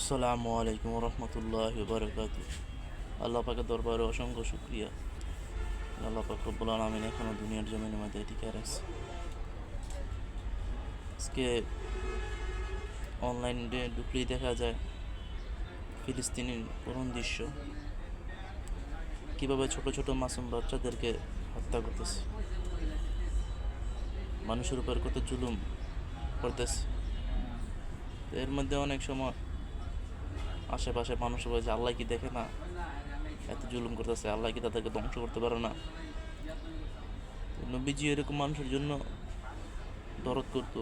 আসসালামু আলাইকুম রহমতুল্লাহ বারকাত আল্লাহ পাকের দরবারে অসংখ্য শুক্রিয়া। আল্লাহ পাক রব্বুল আলমিন এখনও দুনিয়ার জমিনের মধ্যে টিকে রাখছে। আজকে অনলাইনে ঢুকলেই দেখা যায় ফিলিস্তিনের করুণ দৃশ্য। কীভাবে ছোট ছোট মাসুম বাচ্চাদেরকে হত্যা করতেছে। মানুষের উপর কত জুলুম করতেছে। এর মধ্যে অনেক সময় আশেপাশে মানুষ বলে যে, আল্লাহ কি দেখে না? এত জুলুম করতেছে, আল্লাহ কি তাদেরকে ধ্বংস করতে পারে না? নবীজি এরকম মানুষের জন্য দরদ করতো।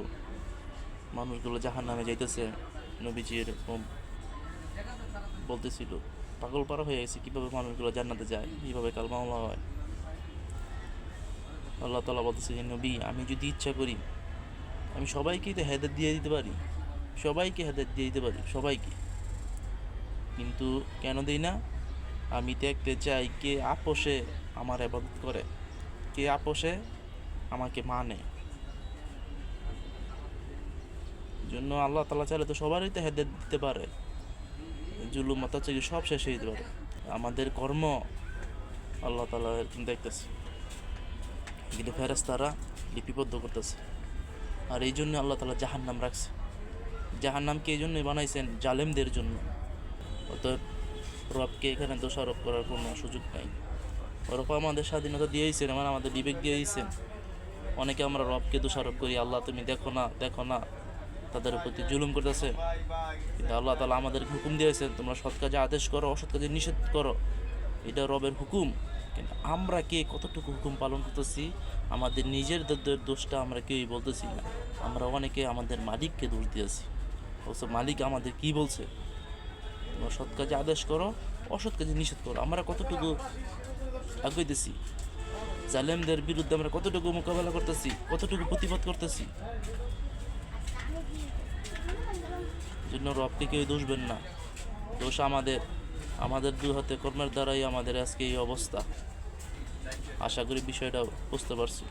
মানুষগুলো জাহান নামে যাইতেছে, নবীজি এরকম বলতেছিল। পাগল পারা হয়ে গেছে, কীভাবে মানুষগুলো জান্নাতে যায়? কীভাবে কাল মামলা হয়? আল্লাহ তালা বলতেছে যে, নবী, আমি যদি ইচ্ছা করি, আমি সবাইকেই তো হেদাত দিয়ে দিতে পারি। সবাইকে হেদাত দিয়ে দিতে পারি, সবাইকে। কিন্তু কেন দিই না? আমি দেখতে চাই কে আপোষে আমার আবাদত করে, কে আপোষে আমাকে মানে। জন্য আল্লাহ তালা চাইলে তো সবারই তো হেদাত দিতে পারে। জুলুম অত্যাচার সব শেষ হয়ে যেতে পারে। আমাদের কর্ম আল্লাহ তালা দেখতেছে। কিন্তু ফেরেস তারা লিপিবদ্ধ করতেছে। আর এই জন্য আল্লাহ তালা জাহান নাম রাখছে। জাহান নামকে এই জন্যই বানাইছেন জালেমদের জন্য। অতএব রবকে এখানে দোষারোপ করার কোনো সুযোগ নাই। রব আমাদের স্বাধীনতা দিয়েছেন মানে আমাদের বিবেক দিয়ে দিয়েছেন অনেকে আমরা রবকে দোষারোপ করি, আল্লাহ তুমি দেখো না দেখো না, তাদের প্রতি জুলুম করতেছে। কিন্তু আল্লাহ তালা আমাদের হুকুম দিয়েছেন, তোমরা সৎ কাজে আদেশ করো, অসৎ কাজে নিষেধ করো। এটা রবের হুকুম। কিন্তু আমরা কে কতটুকু হুকুম পালন করতেছি? আমাদের নিজের দোষটা আমরা কেউই বলতেছি না। আমরা অনেকে আমাদের মালিককে দোষ দিয়েছি। অবশ্য মালিক আমাদের কি বলছে? তোমরা সৎ কাজে আদেশ করো, অসৎ কাজে নিষেধ করো। আমরা কতটুকু আগাইতেছি? জালেমদের বিরুদ্ধে আমরা কতটুকু মোকাবেলা করতেছি? কতটুকু প্রতিবাদ করতেছি? জন্য রবকে কেউ দোষবেন না। দোষ আমাদের আমাদের দু হাতে কর্মের দ্বারাই আমাদের আজকে এই অবস্থা। আশা করি বিষয়টা বুঝতে পারছি।